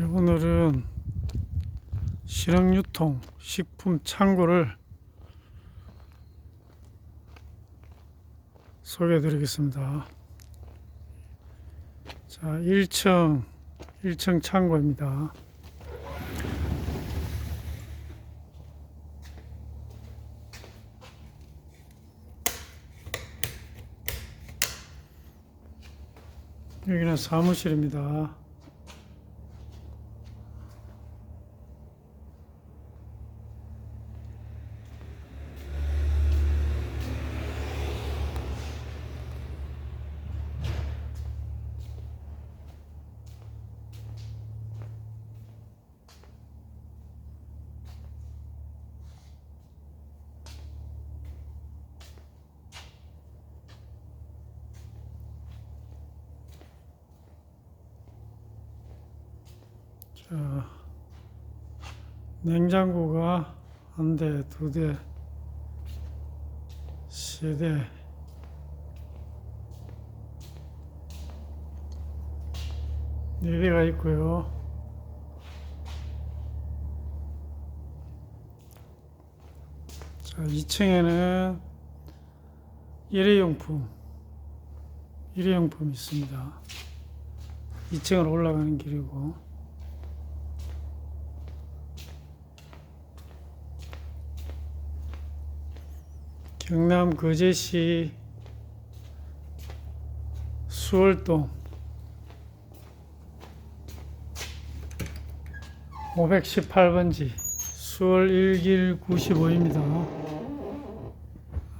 네, 오늘은 실흥유통 식품 창고를 소개해 드리겠습니다. 자, 1층, 1층 창고입니다. 여기는 사무실입니다. 자, 냉장고가 한 대, 두 대, 세 대, 네 대가 있고요. 자, 2층에는 일회용품, 일회용품이 있습니다. 2층으로 올라가는 길이고. 경남 거제시 수월동 518번지 수월 1길 95입니다.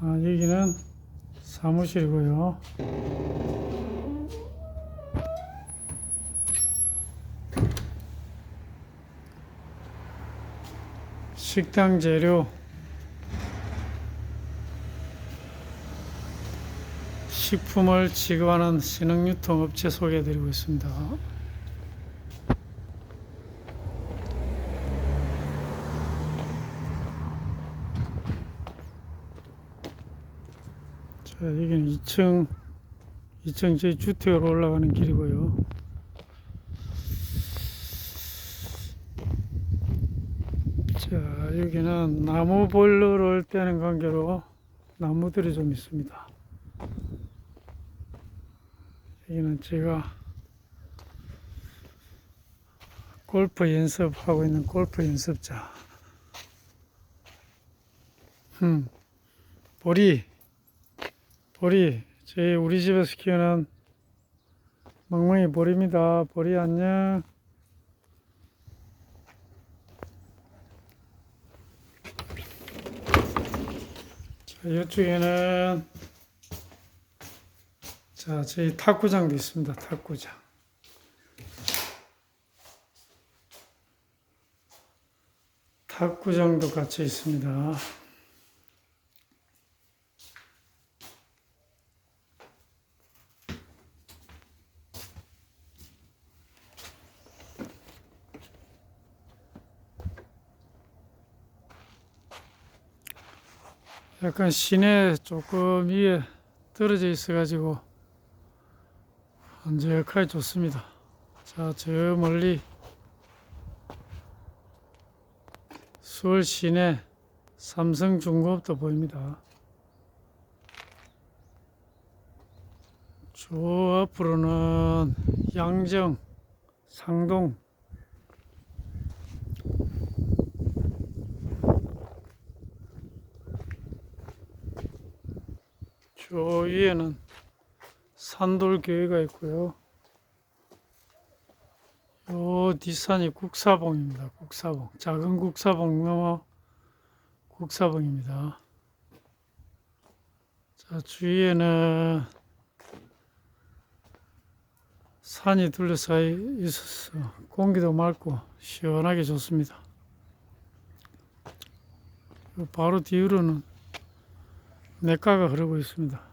아, 여기는 사무실이고요. 식당 재료 식품을 지급하는 신흥유통업체 소개해드리고 있습니다. 자, 여기는 2층, 2층 저희 주택으로 올라가는 길이고요. 자, 여기는 나무 보일러를 떼는 관계로 나무들이 좀 있습니다. 여기는 제가 골프 연습하고 있는 골프 연습자. 음, 보리, 보리, 저희 우리 집에서 키우는 멍멍이 보리입니다. 보리 안녕. 자, 이쪽에는 자, 저희 탁구장도 있습니다. 탁구장. 탁구장도 같이 있습니다. 약간 시내 조금 위에 떨어져 있어가지고 한적하게 좋습니다. 자, 저 멀리 서울 시내 삼성중공업도 보입니다. 저 앞으로는 양정, 상동, 저 위에는 산돌교회가 있고요. 요 뒷산이 국사봉입니다. 국사봉. 작은 국사봉 넘어 국사봉입니다. 자, 주위에는 산이 둘러싸여 있어서 공기도 맑고 시원하게 좋습니다. 요 바로 뒤로는 냇가가 흐르고 있습니다.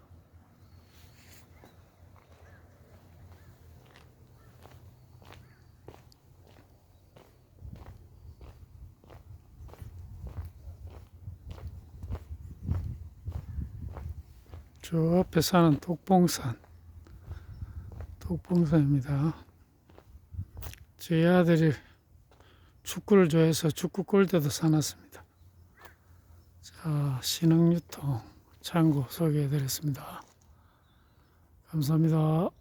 저 앞에 사는 독봉산, 독봉산입니다. 제 아들이 축구를 좋아해서 축구 골대도 사놨습니다. 자, 신흥유통 창고 소개해 드렸습니다. 감사합니다.